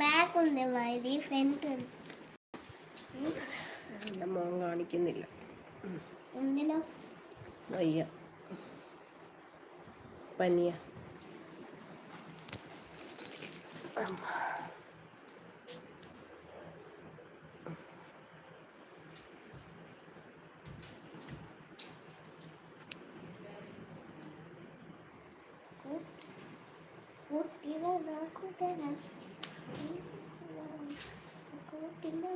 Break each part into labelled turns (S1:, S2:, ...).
S1: Back ഉണ്ട് മതി front
S2: എന്റെ മോൻ കാണിക്കുന്നില്ല.
S1: എന്തിനോ?
S2: വയ്യ. പനിയ.
S1: What do you want నా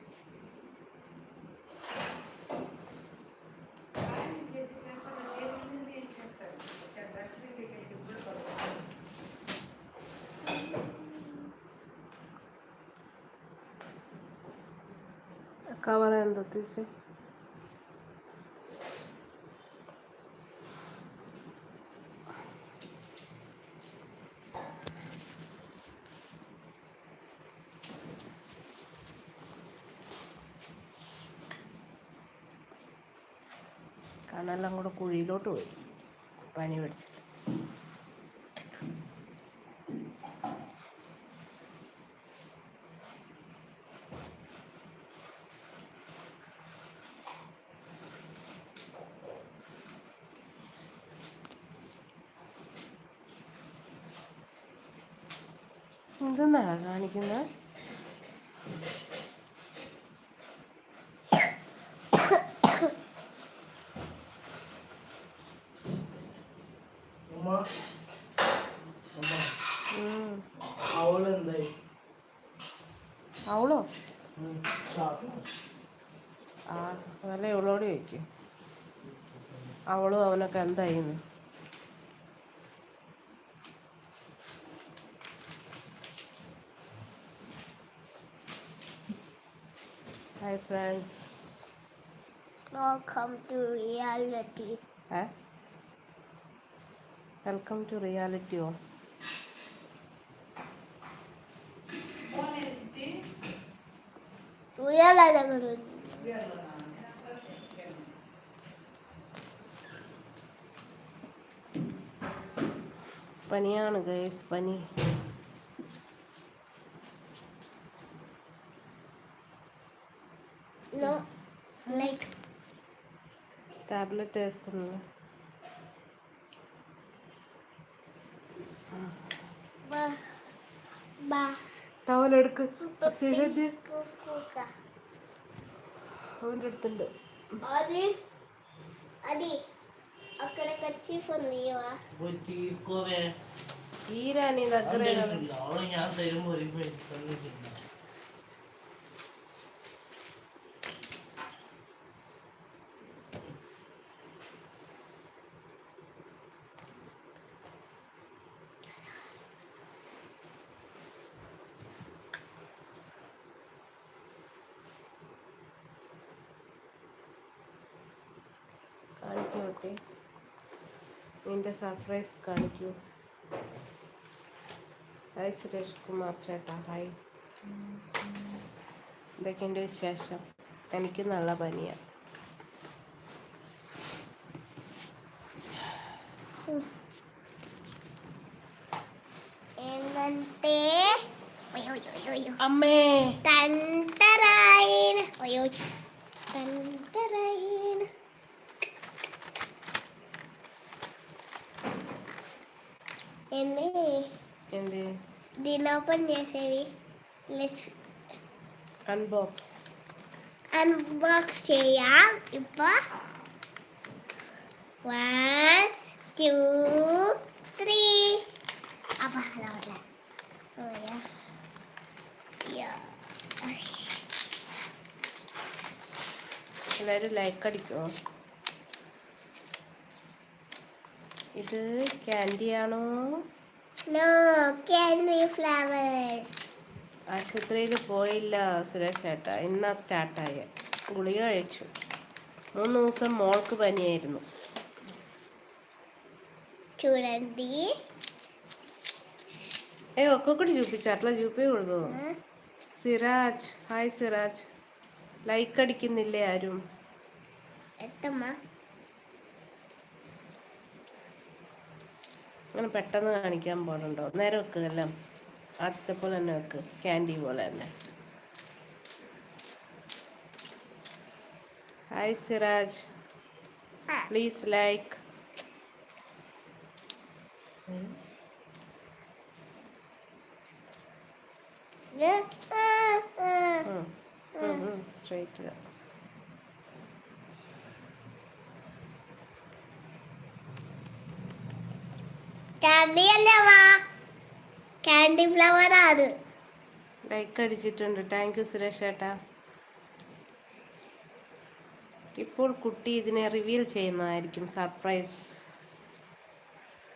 S2: cover എന്താ തീസേ കണ്ണെല്ലാം കൂടെ കുഴിയിലോട്ട് പോയി. പനി പിടിച്ചിട്ട്. കാണിക്കുന്നത്. അവളോ ആ നല്ല ഇവളോട് ചോദിക്കും. അവളും അവനൊക്കെ എന്തായിന്ന്? hi friends
S1: welcome to reality
S2: ഏ വെൽക്കം ടു റിയാലിറ്റിയോ
S1: റിയൽ അതൊക്കെ
S2: പനിയാണ് ഗേസ് പനി ടാബ്ലറ്റ് వేసుకున్నా
S1: బా బా
S2: ടവൽ എടുക്ക് തിഴഞ്ഞ്
S1: కుక్క
S2: അവൻ്റെ അടുത്തുണ്ട്
S1: అది అది అక్కడ కచ్చిఫ్ ఉంది ఇవా
S3: പോയി തീർക്കോവേ
S2: തീരാ నీ దగ్గర
S3: അവളെ ഞാൻ തരുമ്പോ ഒരു തന്നിട്ടില്ല
S2: കാണിക്കൂ കുട്ടി നിന്റെ സർപ്രൈസ് കാണിക്കൂ. ഹായ് സുരേഷ് കുമാർ ചേട്ടാ ഹായ് ഇതൊക്കെ എന്റെ വിശേഷം? എനിക്ക് നല്ല പനിയാണ്
S1: ఓపెన్ చేసేది లెస్
S2: അൺബോക്സ്
S1: అన్బాక్స్ చేయాం ఇప్పుడు వన్ టూ త్రీ అబ్బా అలా వదిలే. Oh, yeah. Yeah.
S2: എല്ലാവരും ലൈക്ക് അടിക്കുമോ ഇത് ക്യാൻഡിയാണോ
S1: No, candy flower.
S2: ആശുപത്രിയിൽ പോയില്ല സുരേഷ് ചേട്ടാ ഇന്നാ സ്റ്റാർട്ടായ ഗുളിക കഴിച്ചു മൂന്ന് ദിവസം മോൾക്ക് പനിയായിരുന്നു
S1: చూడండి
S2: ఏ ఒక్కొక్కటి చూపించు అట్లా చూపించకూడదు സിറാജ് ഹായ് സിറാജ് ലൈക്ക് അടിക്കുന്നില്ലേ ആരും
S1: എത്തമ്മ
S2: അങ്ങനെ പെട്ടെന്ന് കാണിക്കാൻ പോലുണ്ടോ നേരെ വെക്കുക എല്ലാം. ആദ്യത്തെ പോലെ തന്നെ വെക്ക്. ക്യാൻഡി പോലെ തന്നെ. ഹായ് സിറാജ് പ്ലീസ് ലൈക്ക്
S1: ഇത് ആ, ആ.
S2: സ്ട്രൈറ്റ്
S1: കാൻഡി അല്ലേ വാ കാൻഡി ഫ്ലവർ ആണ്
S2: ലൈക്ക് അടിച്ചിട്ടുണ്ട്. താങ്ക് യു സുരേഷ് ഏട്ടാ. ഇപ്പോൾ കുട്ടി ഇതിനെ റിവീൽ ചെയ്യുന്നതായിരിക്കും. സർപ്രൈസ്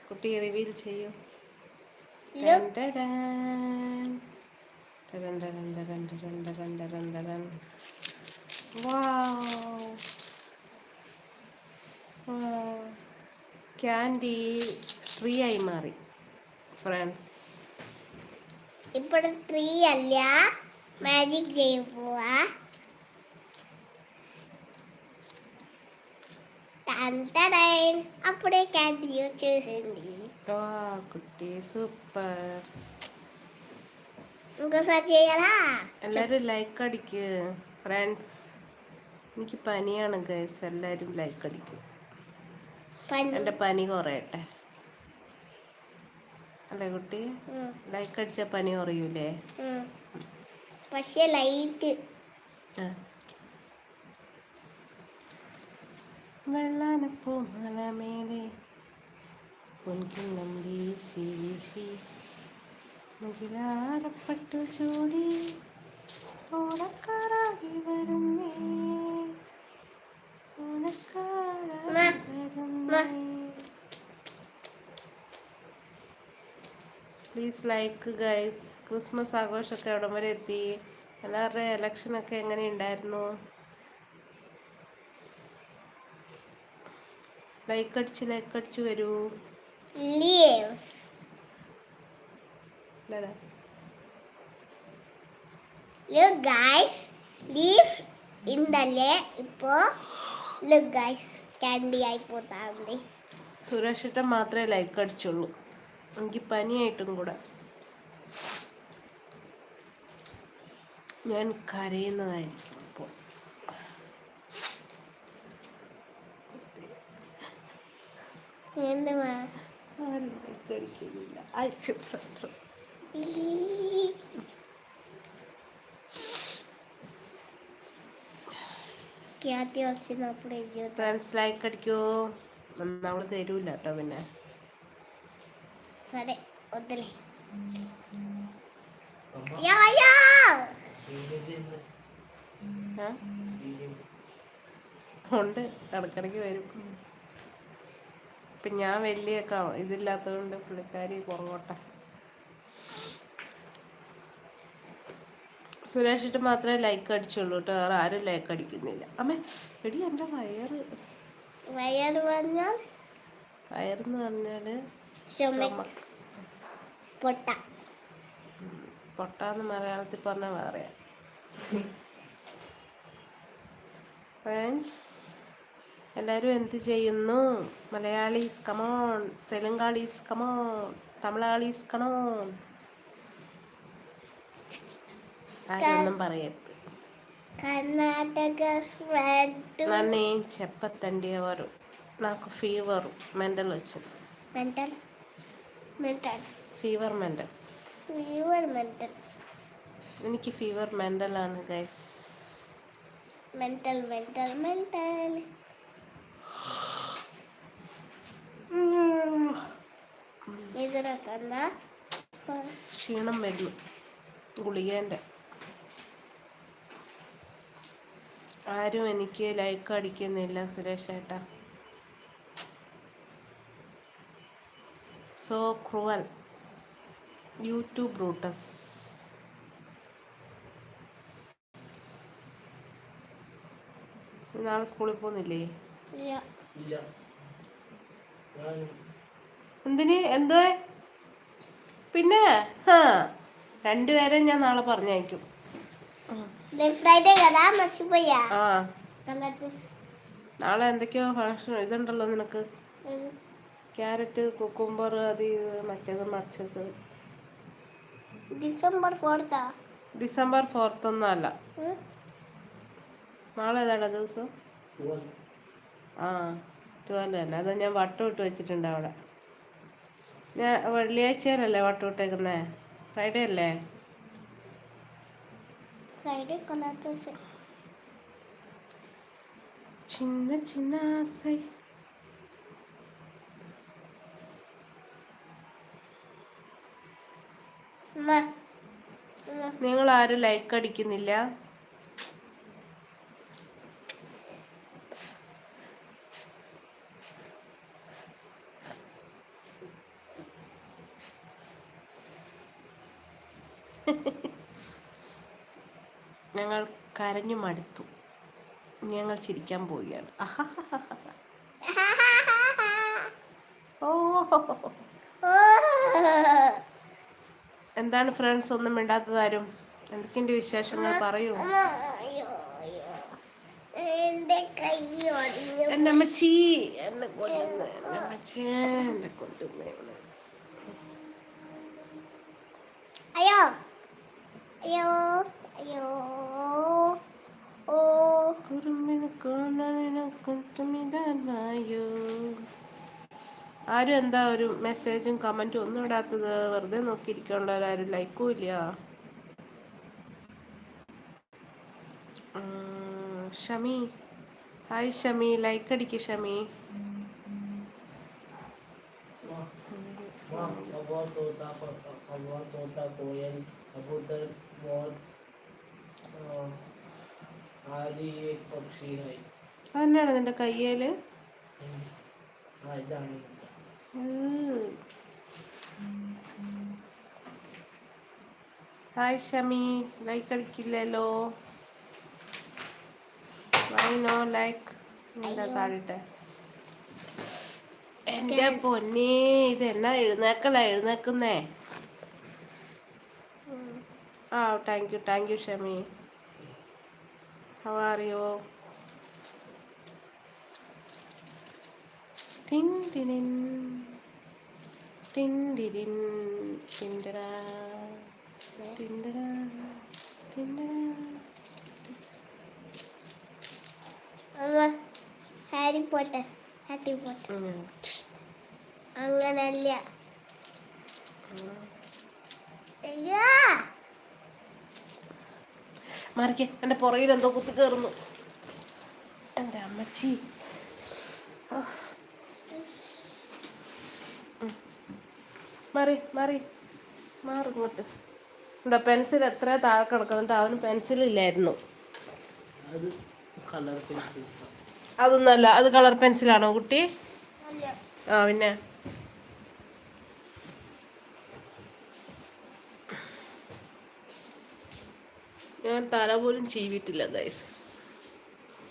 S2: കുട്ടി റിവീൽ ചെയ്യൂ. ക്യാൻഡി ട്രീ ആയി മാറി. ഫ്രണ്ട്സ്
S1: ఇప్పుడు త్రీ అల్లా మ్యాజిక్ చేయబోవా తంతడైన్ అప్పుడే క్యాండీ వచ్చేసింది
S2: വാ കുട്ടി സൂപ്പർ
S1: ఇంకోసారి చేయాలా
S2: എല്ലാരും ലൈക്ക് അടിക്ക് ഫ്രണ്ട്സ് എനിക്ക് പനിയാണ് ഗൈസ് എല്ലാരും ലൈക്ക് അടിക്കും
S1: పని
S2: എൻ്റെ പനി കുറയട്ടെ അല്ലേ കുട്ടി? ലൈക്ക് അടിച്ച പനി കുറയൂലേ?
S1: പക്ഷേ ലൈറ്റ്.
S2: വെള്ളാനപ്പൂ മലമേലെ. പൊൻകിണ്ണം വീശി വീശി മുകിലാരപ്പെട്ടു ചൂടി. ഓണക്കാറാടി വരുന്നേ. ഓണക്കാറാടി വരുന്നേ. പ്ലീസ് ലൈക്ക് ഗൈസ് ക്രിസ്മസ് ആഘോഷമൊക്കെ എവിടം വരെ എത്തി? എല്ലാവരുടെ എങ്ങനെ ഉണ്ടായിരുന്നു ലൈക്ക് അടിച്ച് ലൈക്ക് അടിച്ച് വരൂ.
S1: Look guys, leaf ഇന്നലെ ഇപ്പോ ലുക്ക് ഗൈസ് ക്യാൻഡി ആയി
S2: പോത്താണ്ടി സുരേഷിട്ട മാത്രമേ ലൈക്ക് അടിച്ചുള്ളൂ. എനിക്ക് പനിയായിട്ടും കൂടെ. ഞാൻ കരയുന്നതായിരിക്കും അപ്പോൾ.
S1: കഴിക്കുന്നില്ല അയച്ചിട്ടുണ്ട്
S2: ട്രാൻസ് ലൈക്ക് അടിക്കോ നമ്മൾ തരൂല കേട്ടോ പിന്നെ.
S1: సరే వద్దులే
S3: അമ്മ
S1: యా యా
S3: ഇതിന്റെ
S2: ആ
S3: ഇതിന്റെ
S2: ഉണ്ട് ഇടക്കിടയ്ക്ക് വരും ഇപ്പം ഞാൻ വലിയ ക- ഇതില്ലാത്തതുകൊണ്ട് പുള്ളിക്കാരി പുറകോട്ടെ സുരേഷിട്ട് മാത്രമേ ലൈക്ക് അടിച്ചുള്ളൂ കേട്ടോ വേറെ ആരും ലൈക്ക് അടിക്കുന്നില്ല അമ്മേ എടി എൻ്റെ വയറ്
S1: వయ్యాడు പറഞ്ഞാൽ
S2: വയറെന്ന് പറഞ്ഞാൽ
S1: stomach പൊട്ട
S2: പൊട്ടാന്ന് മലയാളത്തിൽ പറഞ്ഞാൽ വേറെ ഫ്രണ്ട്സ് എല്ലാവരും എന്ത് ചെയ്യുന്നു മലയാളീസ് കമോൺ തെലുങ്കാളീസ് കമോൺ തമിഴാളീസ് കമോൺ ആരൊന്നും പറയരുത്
S1: కర్ణాటక స్వెట్
S2: నన్నేం చెప్పతండి ఎవరు నాకు ఫీవర్ మెంటల్ వచ్చింది
S1: mental mental
S2: fever mental
S1: fever mental
S2: എനിക്ക് ഫീവർ മെന്റൽ ആണ്
S1: ഗൈസ് മെന്റൽ മെന്റൽ മെന്റൽ
S2: ക്ഷീണം വരുന്നു. ഗുളികേന്റെ ആരും എനിക്ക് ലൈക്ക് അടിക്കുന്നില്ല സുരേഷ് ഏട്ടാ. സോ ക്രൂവൽ യൂട്യൂബ് ബ്രൂട്ടസ് നാളെ സ്കൂളിൽ പോകുന്നില്ലേ
S3: ഇല്ല ഞാനും
S2: എന്തിന് എന്തോ പിന്നെ ഹാ രണ്ടുപേരെ ഞാൻ നാളെ പറഞ്ഞയക്കും
S1: ఫ్రైడే కదా మర్చిపోయా
S2: ആ
S1: కలర్ డ్రెస్
S2: നാളെ എന്തൊക്കെയോ ഫംഗ്ഷൻ ഇതുണ്ടല്ലോ നിനക്ക് ക്യാരറ്റ് കുക്കുംബർ അത് ഇത് മറിച്ചത്.
S1: ഡിസംബർ ഫോർത്താ?
S2: ഡിസംബർ ഫോർത്ത് അല്ല. നാളെ ഏതാണ് ദിവസം? ആ ട്വൽവ് തന്നെ. അത് ഞാൻ വട്ടം ഇട്ട് വെച്ചിട്ടുണ്ട് അവിടെ. ഞാൻ വെള്ളിയാഴ്ചയിലല്ലേ വട്ടം ഇട്ടേക്കുന്നേ? ഫ്രൈഡേ അല്ലേ?
S1: ഫ്രൈഡേ
S2: ചിന്ന ചിന്ന നിങ്ങൾ ആരും ലൈക്ക് അടിക്കുന്നില്ല. ഞങ്ങൾ കരഞ്ഞു മടുത്തു. ഞങ്ങൾ ചിരിക്കാൻ പോവുകയാണ്. ഓ. എന്താണ് ഫ്രണ്ട്സ് ഒന്നും മിണ്ടാത്തതാരും എന്തൊക്കെയുണ്ട് വിശേഷങ്ങൾ? പറയൂ.
S1: എന്റെ
S2: അമ്മച്ചി എന്നെ
S1: അയ്യോ. അയ്യോ. അയ്യോ. ഓ.
S2: കുറുമ്പിനെ കൊണ്ടോ ആരും എന്താ ഒരു മെസ്സേജും കമന്റും ഒന്നും ഇടാത്തത്? വെറുതെ നോക്കിയിരിക്കാനുള്ള ആരും ലൈക്കും ഇല്ല. ഷമി. ഹായ് ഷമി. ലൈക്ക് അടിക്ക് ഷമി. അതന്നെയാണ് നിന്റെ
S3: കയ്യേൽ? ഇതാണ്.
S2: ഹായ് ഷമി ലൈക്ക് അടിക്കില്ലല്ലോ. വൈ നോ ലൈക്ക് എന്താ കാണിട്ടെ എന്റെ പൊന്നെ ഇത് എന്നാ എഴുന്നേക്കല? എഴുന്നേക്കുന്നേ. ആ thank you thank you Shami how are you tin ടിനിൻ ടിൻ ടിരിൻ ടിൻഡരാ ടിൻഡരാ
S1: അമ്മ ഹാരി പോട്ടർ ഹാരി പോട്ടർ. അങ്ങനല്ല
S2: മാറിക്കേ. എന്റെ പുറകിൽ എന്തോ കുത്തി കയറുന്നു. എന്റെ അമ്മച്ചി. മാറി മാറി. മാറി ഇങ്ങോട്ട്. ഇവിടെ പെൻസിൽ എത്ര താഴെ കിടക്കുന്നുണ്ട് അവന് പെൻസിൽ ഇല്ലായിരുന്നു.
S3: അത് കളർ പെൻസിൽ
S2: അതൊന്നല്ല അത് കളർ പെൻസിലാണോ കുട്ടി? ആ പിന്നെ. ഞാൻ തല പോലും ചെയ്തിട്ടില്ല ഗൈസ്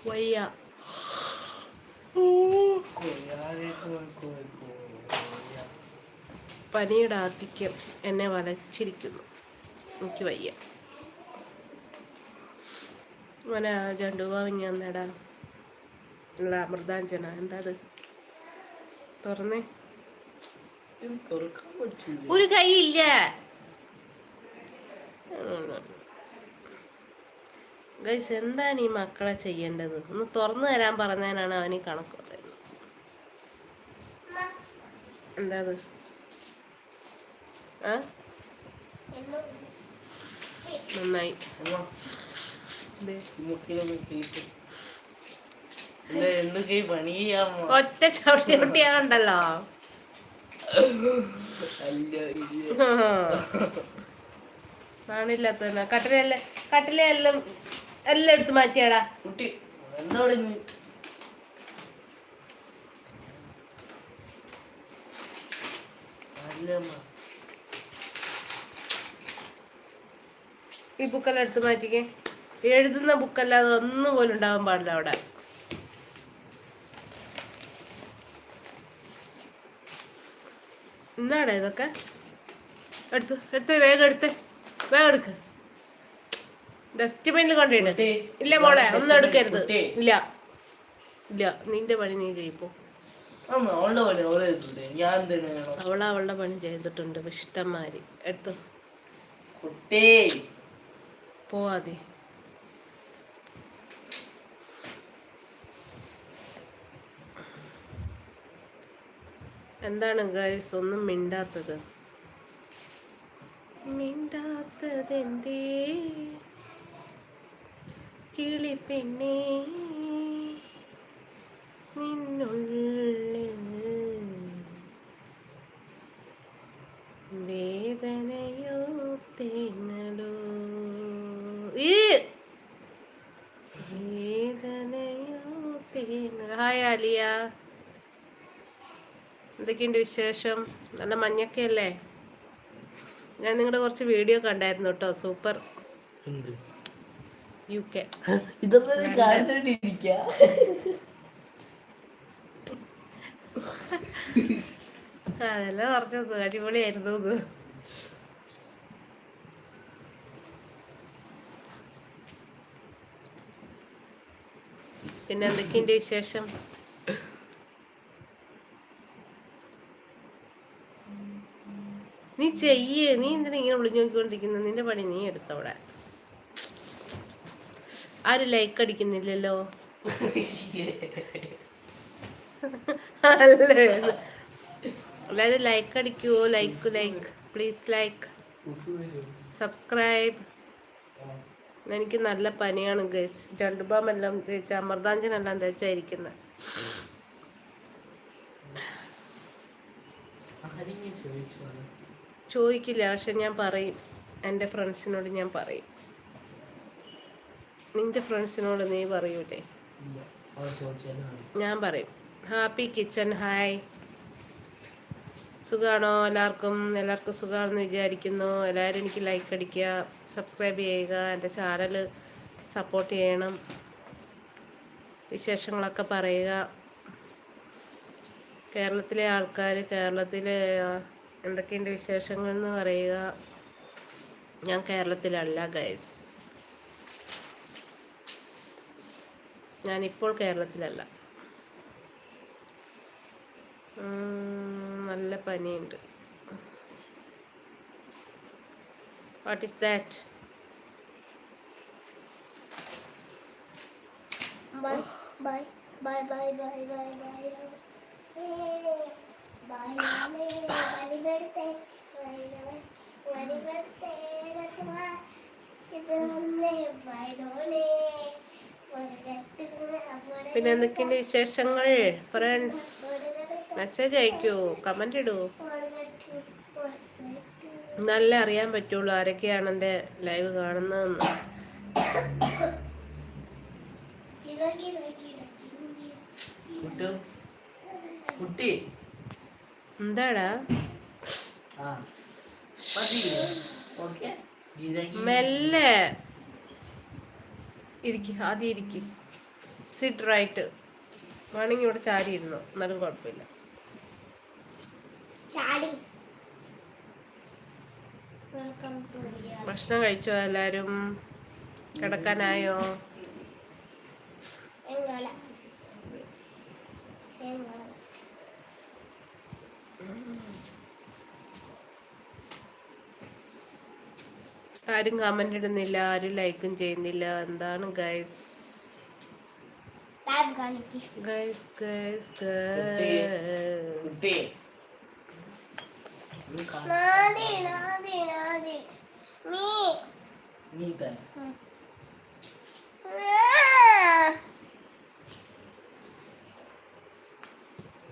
S2: വയ്യ.
S3: ഓ
S2: പനിയുടെ ആധിക്യം എന്നെ വലച്ചിരിക്കുന്നു. എനിക്ക് വയ്യ. മോനെ ജണ്ടു വാങ്ങി വന്നടാ. അല്ല അമൃതാഞ്ജന. എന്താ അത്? തുറന്നേ.
S3: ഇത് തുറക്കാൻ പറ്റൂല
S2: ഒരു കൈ ഇല്ല ഗൈസ് എന്താണ് ഈ മക്കളെ ചെയ്യേണ്ടത്? ഒന്ന് തുറന്നു തരാൻ പറഞ്ഞതിനാണ് അവന് ഈ കണക്ക് പറയുന്നത്. എന്താ അത് ആ നന്നായി
S3: അമ്മ
S2: ദേ.
S3: മുക്കിലൊന്ന് കേട്ട് എന്റെ രണ്ട് കൈ പണി ചെയ്യാമോ
S2: ഒറ്റ ചവിട്ടി
S3: ഇത്
S2: കാണില്ലാത്ത കട്ടിലെല്ലാം കട്ടിലെല്ലാം എല്ലാം എടുത്ത് മാറ്റിയാടാ.
S3: കുട്ടി ഇനി
S2: ഈ ബുക്കെല്ലാം എടുത്ത് മാറ്റിക്കേ. എഴുതുന്ന ബുക്കല്ലാതെ ഒന്നും പോലും ഉണ്ടാവാൻ പാടില്ല അവിടെ. എന്നാടാ ഇതൊക്കെ? എടുത്തു എടുത്ത് വേഗം എടുത്ത്. വേഗം എടുക്ക്. ഡസ്റ്റ്ബിനിൽ കൊണ്ടിട്ട് ഇല്ല മോളെ ഒന്നും എടുക്കരുത്. ഇല്ല. ഇല്ല നിന്റെ പണി നീ ചെയ്യിപ്പോ.
S3: അവളവളുടെ പണി
S2: ചെയ്തിട്ടുണ്ട്. ഇഷ്ടംമാരി എടുത്തു.
S3: കുട്ടി.
S2: പോവാതെ എന്താണ് ഗൈസ് ഒന്നും മിണ്ടാത്തത്? മിണ്ടാത്തത് എന്തേ? കിളി കിളിപ്പെണ്ണേ നിന്നുള്ളിൽ വേദനയോ തേങ്ങലോ ഈ വേദനയോ തേങ്ങലോ ഹായ് ആലിയ എന്തൊക്കെയുണ്ട് വിശേഷം? നല്ല മഞ്ഞൊക്കെയല്ലേ? ഞാൻ നിങ്ങളുടെ കുറച്ച് വീഡിയോ കണ്ടായിരുന്നു കേട്ടോ. സൂപ്പർ. യു കെ അതെല്ലാം പറഞ്ഞത് അടിപൊളിയായിരുന്നു പിന്നെ എന്തൊക്കെയുണ്ട് വിശേഷം? നീ ചെയ്യേ. നീ എന്തിനാ ഇങ്ങനെ വിളിഞ്ഞു നോക്കിക്കൊണ്ടിരിക്കുന്നത് നിന്റെ പണി നീ എടുത്തവിടെ ആരും ലൈക്ക് അടിക്കുന്നില്ലല്ലോ. അല്ലേ? Like അടിക്കുവോ? Like like please like subscribe എനിക്ക് നല്ല പനിയാണ് ഗൈസ് ജണ്ടുബാം എല്ലാം തേച്ച അമൃതാഞ്ജനെല്ലാം തേച്ചായിരിക്കുന്നത് ചോദിക്കില്ല പക്ഷെ ഞാൻ പറയും. എന്റെ ഫ്രണ്ട്സിനോട് ഞാൻ പറയും. നിന്റെ ഫ്രണ്ട്സിനോട് നീ പറയൂലേ? ഞാൻ പറയും ഹാപ്പി കിച്ചൺ ഹായ് സുഖാണോ എല്ലാവർക്കും? എല്ലാവർക്കും സുഖമാണെന്ന് വിചാരിക്കുന്നു. എല്ലാവരും എനിക്ക് ലൈക്ക് അടിക്കുക സബ്സ്ക്രൈബ് ചെയ്യുക എന്റെ ചാനൽ സപ്പോർട്ട് ചെയ്യണം. വിശേഷങ്ങളൊക്കെ പറയുക. കേരളത്തിലെ ആൾക്കാർ കേരളത്തിലെ എന്തൊക്കെയുണ്ട് വിശേഷങ്ങൾ എന്ന് പറയുക. ഞാൻ കേരളത്തിലല്ല ഗൈസ് ഞാനിപ്പോൾ കേരളത്തിലല്ല. നല്ല പനിയുണ്ട്.
S1: What is that bye bye bye bye bye bye bye
S2: പിന്നെ എന്തൊക്കെയുണ്ട് വിശേഷങ്ങൾ ഫ്രണ്ട്സ് മെസ്സേജ് അയക്കൂ കമന്റ് ഇടൂ. നല്ല അറിയാൻ പറ്റുള്ളൂ ആരൊക്കെയാണ് എന്റെ ലൈവ് കാണുന്നതെന്ന്.
S3: കുട്ടി.
S2: എന്താടാ?
S3: ആ. മതി ഓക്കെ.
S2: മെല്ലെ. ഇരിക്ക ആദ്യം ഇരിക്ക്. സിറ്റ് റൈറ്റ് വേണമെങ്കിൽ ഇവിടെ ചാരി ഇരുന്നു എന്നാലും കുഴപ്പമില്ല.
S1: ചാടി. വെൽക്കം ടു
S2: ഭക്ഷണം കഴിച്ചോ എല്ലാരും? കിടക്കാനായോ?
S1: എങ്ങനെ
S2: ആരും കമന്റ് ഇടുന്നില്ല ആരും ലൈക്കും ചെയ്യുന്നില്ല. എന്താണ് ഗൈസ്
S1: ഗൈസ് കാണിക്ക്
S2: ഗൈസ് ഗൈസ്
S3: കുട്ടി നീ കാ-
S1: നാദി നാദി നാദി മീ
S3: നീ തന്നെ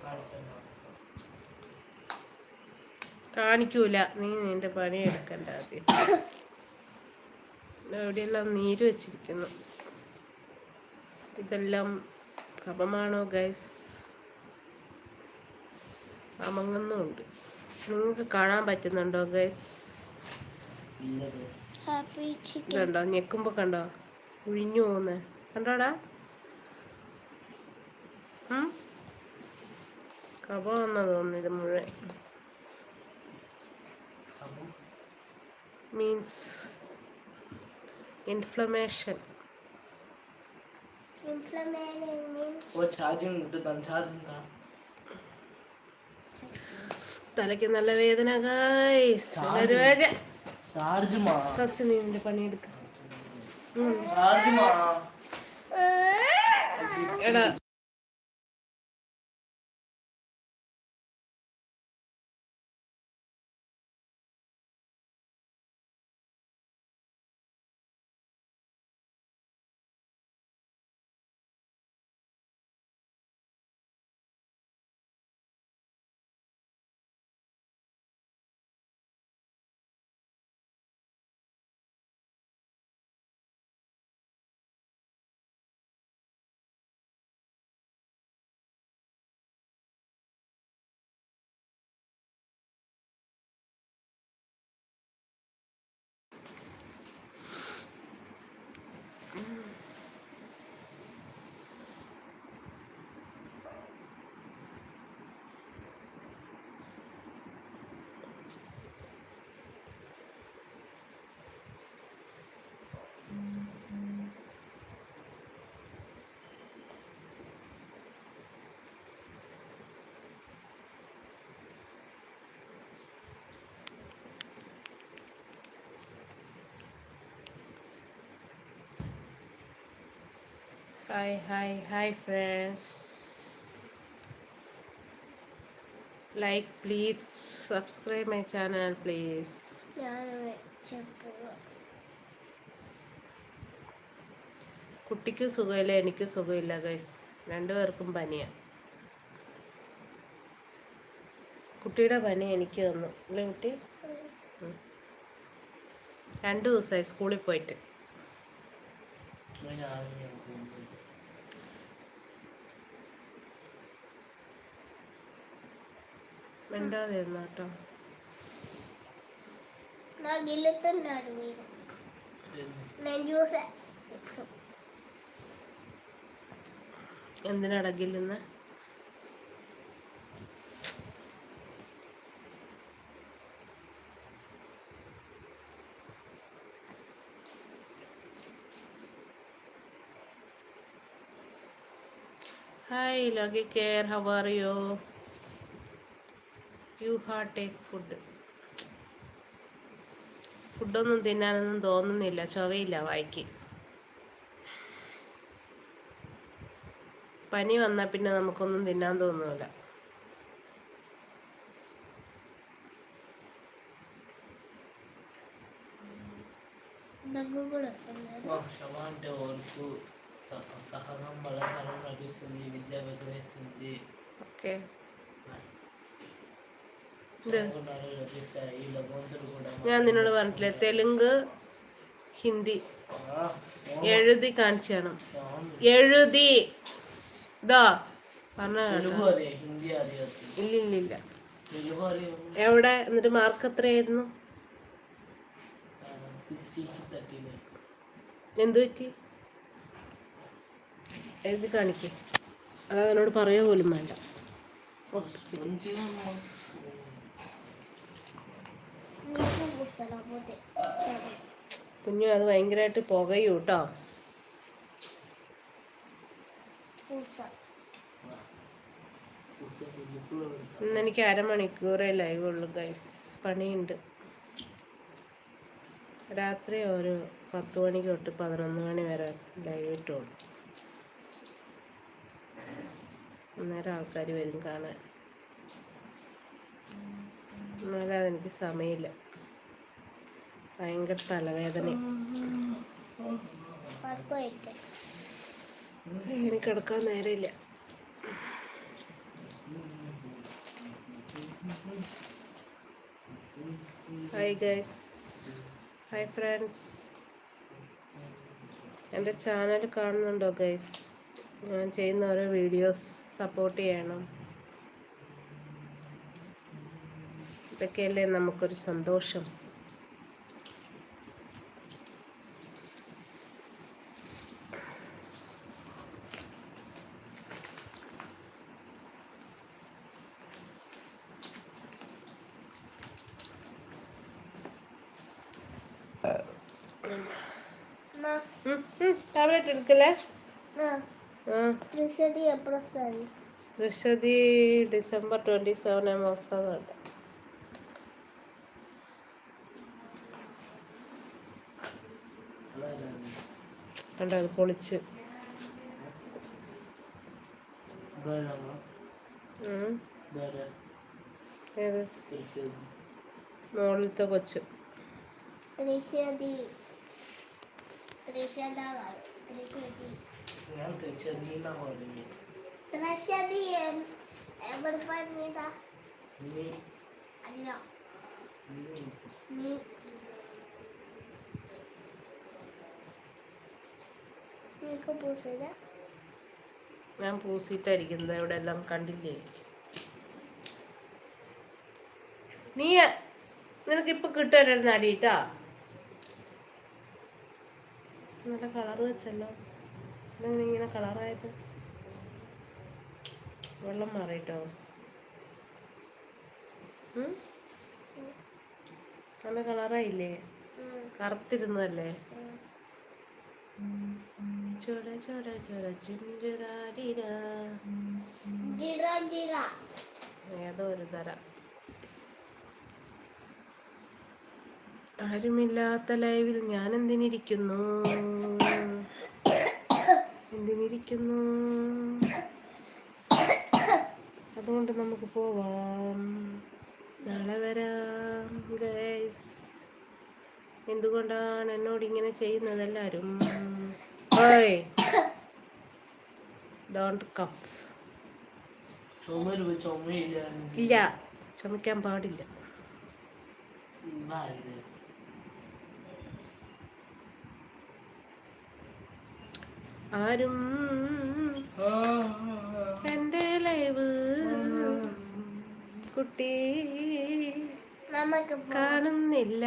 S3: കാണിച്ചോ.
S2: കാണിക്കൂല. നീ നിന്റെ പണി എടുക്കണ്ട ആദ്യം. എവിടെയെല്ലാം നീര് വെച്ചിരിക്കുന്നു. ഇതെല്ലാം കപമാണോ ഗൈസ് അമങ്ങുന്നുണ്ട്. നിങ്ങൾക്ക് കാണാൻ പറ്റുന്നുണ്ടോ ഗൈസ് ഇതുണ്ടോ? ഞെക്കുമ്പോ കണ്ടോ? ഉഴിഞ്ഞു പോകുന്നേ. കണ്ടോടാ? കപ വന്നാ ഇത് മുഴുവൻ. മീൻസ് ഇൻഫ്ലമേഷൻ തലയ്ക്ക് നല്ല വേദന ഫസ്റ്റ് നീ നിന്റെ പണിയെടുക്ക. എടാ hi hi hi friends like please subscribe my channel, please.
S1: ഞാൻ വെച്ചപ്പോൾ
S2: കുട്ടിക്കും സുഖമില്ല എനിക്ക് സുഖമില്ല ഗൈസ് രണ്ടുപേർക്കും പനിയാണ് കുട്ടിയുടെ പനി എനിക്ക് തന്നു. അല്ലേ കുട്ടി. രണ്ട് ദിവസമായി സ്കൂളിൽ പോയിട്ട്. മിണ്ടാതിരുന്നു കേട്ടോ
S1: നഗിലത്തുണ്ടാണ്
S2: hi Loki care how are you U ഹാ ടേക്ക് ഫുഡ് ഫുഡൊന്നും തിന്നാനൊന്നും തോന്നുന്നില്ല ചൊവയില്ല വായിക്ക് പനി വന്നാൽ പിന്നെ നമുക്കൊന്നും തിന്നാൻ തോന്നുന്നില്ല
S1: దగ్గు కూడా వస్తున్నారు
S3: క్షమ అంటే ఓర్పు స- సహనం బలతనం నటిస్తుంది విద్య బెదిరిస్తుంది
S2: ഞാൻ നിന്നോട് പറഞ്ഞിട്ടില്ലേ തെലുങ്ക് ഹിന്ദി. എഴുതി
S3: കാണിച്ചാണ്.
S2: എഴുതി. ഇതാ പറഞ്ഞ എവിടെ? എന്നിട്ട് മാർക്ക് എത്രയായിരുന്നു? എന്തു പറ്റി? എഴുതി കാണിക്കേ. അതോട് പറയാ പോലും വേണ്ട.
S1: ഓക്കെ
S2: കുഞ്ഞു അത് ഭയങ്കരമായിട്ട് പുകയും കേട്ടോ ഇന്ന് എനിക്ക് അരമണിക്കൂറേ ലൈവ് ഉള്ളൂ ഗൈസ് പണിയുണ്ട്. രാത്രി ഒരു പത്ത് മണിക്ക് തൊട്ട് പതിനൊന്ന് മണി വരെ ലൈവ് ഇട്ടുള്ളൂ അന്നേരം ആൾക്കാർ വരും കാണാൻ. എന്നാലും അതെനിക്ക് സമയമില്ല. ഭയങ്കര തലവേദന. ഇനി കിടക്കാൻ നേരമില്ല. ഹായ് ഗൈസ് ഹായ് ഫ്രണ്ട്സ് എന്റെ ചാനൽ കാണുന്നുണ്ടോ ഗൈസ് ഞാൻ ചെയ്യുന്ന ഓരോ വീഡിയോസ് സപ്പോർട്ട് ചെയ്യണം. ഇതൊക്കെയല്ലേ നമുക്കൊരു സന്തോഷം. എടുക്കല്ലേ? തൃശ്ശതി ഡിസംബർ ട്വന്റി സെവൻ പുസ്തകമുണ്ട് കണ്ടോ അത് പൊളിച്ച്. ഏത്? മുകളിലത്തെ കൊച്ചു.
S1: ത്രിശതി തൃശ്ശൂരി
S3: ഞാൻ തൃശ്ശൂർ നീന്നാ പറഞ്ഞത്
S1: തൃശ്ശൂരി എവിടെ പറഞ്ഞതാ
S3: നീ.
S1: അല്ല.
S3: നീ.
S1: നീ. നിനക്ക് പൂസല
S2: ഞാൻ പൂസിട്ടായിരിക്കുന്നത് ഇവിടെ എല്ലാം കണ്ടില്ലേ? നീ നിനക്ക് ഇപ്പൊ കിട്ടാനായിരുന്നു അടിയിട്ടാ നല്ല കളർ വെച്ചല്ലോ. ഇതെങ്ങനെ ഇങ്ങനെ കളറായത് വെള്ളം മാറിയിട്ടോ? നല്ല കളറായില്ലേ കറുത്തിരുന്നതല്ലേ? ചുട ചുട ചുട
S1: ജിറ
S2: ഏതോ ഒരു തര. ആരുമില്ലാത്ത ലൈവിൽ ഞാൻ എന്തിനിരിക്കുന്നു? എന്തിനിരിക്കുന്നു? അതുകൊണ്ട് നമുക്ക് പോവാം. നാളെ വരാം ഗൈസ് എന്തുകൊണ്ടാണ് എന്നോട് ഇങ്ങനെ ചെയ്യുന്നത് എല്ലാവരും ഓയ് ഡോണ്ട് കഫ് ഇല്ല ചുമക്കാൻ പാടില്ല. ആരും എന്റെ ലൈവ് കുട്ടി
S1: നമുക്ക്
S2: കാണുന്നില്ല.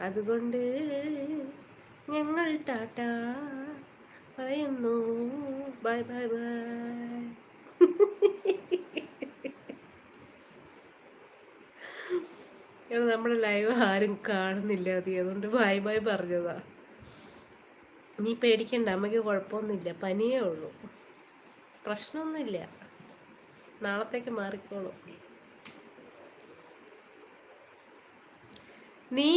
S2: അതുകൊണ്ട് ഞങ്ങൾ ടാറ്റ പറയുന്നു. Bye bye bye. നമ്മുടെ ലൈവ് ആരും കാണുന്നില്ല അതി അതുകൊണ്ട് ബൈ ബൈ പറഞ്ഞതാ? നീ പേടിക്കണ്ട അമ്മയ്ക്ക് കുഴപ്പമൊന്നുമില്ല. പനിയേ ഉള്ളൂ. പ്രശ്നമൊന്നുമില്ല. നാളത്തേക്ക് മാറിക്കോളൂ. നീ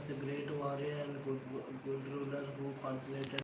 S2: was a great good good good, good ruler